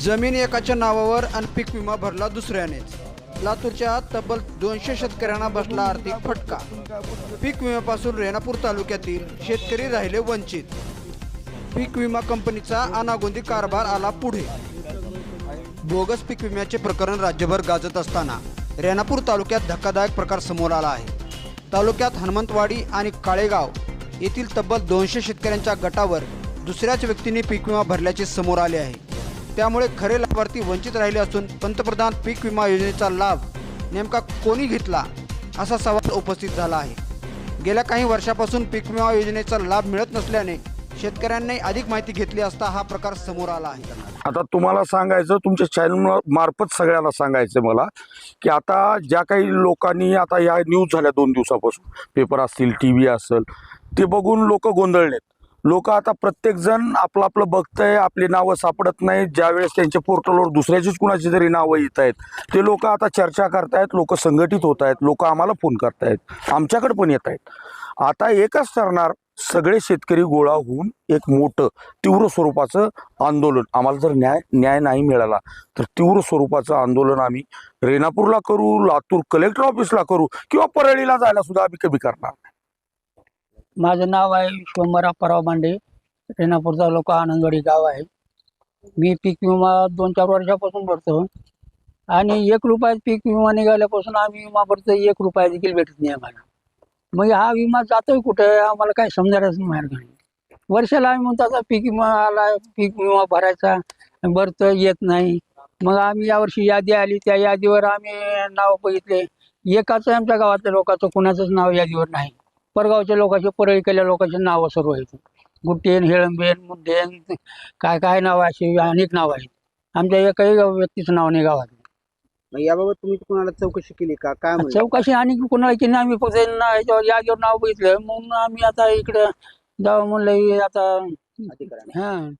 जमीन एकाच्या नावावर आणि पीक विमा भरला दुसऱ्यानेच. लातूरच्या तब्बल दोनशे शेतकऱ्यांना बसला आर्थिक फटका. पीक विम्यापासून रेणापूर तालुक्यातील शेतकरी राहिले वंचित. पीक विमा कंपनीचा अनागोंदी कारभार आला पुढे. बोगस पीक विम्याचे प्रकरण राज्यभर गाजत असताना रेणापूर तालुक्यात धक्कादायक प्रकार समोर आला आहे. तालुक्यात हनुमंतवाडी आणि काळेगाव येथील तब्बल दोनशे शेतकऱ्यांच्या गटावर दुसऱ्याच व्यक्तीने पीक विमा भरल्याचे समोर आले आहे. त्यामुळे खरे लाभार्थी वंचित राहिले असून पंतप्रधान पीक विमा योजनेचा लाभ नेमका कोणी घेतला असा सवाल उपस्थित झाला आहे. गेल्या काही वर्षापासून पीक विमा योजनेचा लाभ मिळत नसल्याने शेतकऱ्यांनी अधिक माहिती घेतली असता हा प्रकार समोर आला आहे आता तुम्हाला सांगायचं तुमच्या चॅनल मार्फत सगळ्याला सांगायचं मला की आता ज्या काही लोकांनी आता या न्यूज झाल्या दोन दिवसापासून. पेपर असतील टी व्ही असेल ते बघून लोक गोंधळलेत. लोक आता प्रत्येकजण आपलं आपलं बघतंय आपली नावं सापडत नाहीत. ज्यावेळेस त्यांच्या पोर्टलवर दुसऱ्याचीच कुणाची तरी नावं येत आहेत ते लोक आता चर्चा करतायत लोक संघटित होत आहेत लोक आम्हाला फोन करतायत आमच्याकडे पण येत आहेत आता एकच ठरणार सगळे शेतकरी गोळा होऊन एक मोठं तीव्र स्वरूपाचं आंदोलन. आम्हाला जर न्याय न्याय नाही मिळाला तर तीव्र स्वरूपाचं आंदोलन आम्ही रेणापूरला करू लातूर कलेक्टर ऑफिसला करू किंवा परळीला जायला सुद्धा आम्ही कमी करणार नाही. माझं नाव आहे विश्वंभरा पराव मांडे रेणापूर तालुका आनंदवाडी गाव आहे. मी पीक विमा दोन चार वर्षापासून भरतो आणि एक रुपयात पीक विमा निघाल्यापासून आम्ही विमा भरतो एक रुपया देखील भेटत नाही आम्हाला. मग हा विमा जातोय कुठे आम्हाला काय समजायलाच मार्ग नाही वर्षाला आम्ही म्हणतो आता पीक विमा आला पीक विमा भरायचा भरतो येत नाही. मग आम्ही यावर्षी यादी आली त्या यादीवर आम्ही नाव बघितले. एकाच आमच्या गावातल्या लोकांचं कुणाचंच नाव यादीवर नाही. परगावच्या लोकांचे परळी केल्या लोकांचे नावं सर्व आहेत. गुट्टेन हेळंबेन मुड्डेन काय काय नाव अशी अनेक नाव आहेत. आमच्या एकही व्यक्तीचं नाव नाही गावात. मग याबाबत तुम्ही कोणाला चौकशी केली का? काय चौकशी आणि कोणाला की नाही आम्ही फक्त ना- याच्यावर नाव बघितलं. म्हणून आम्ही आता इकडं जावं म्हणलं हे आता हा.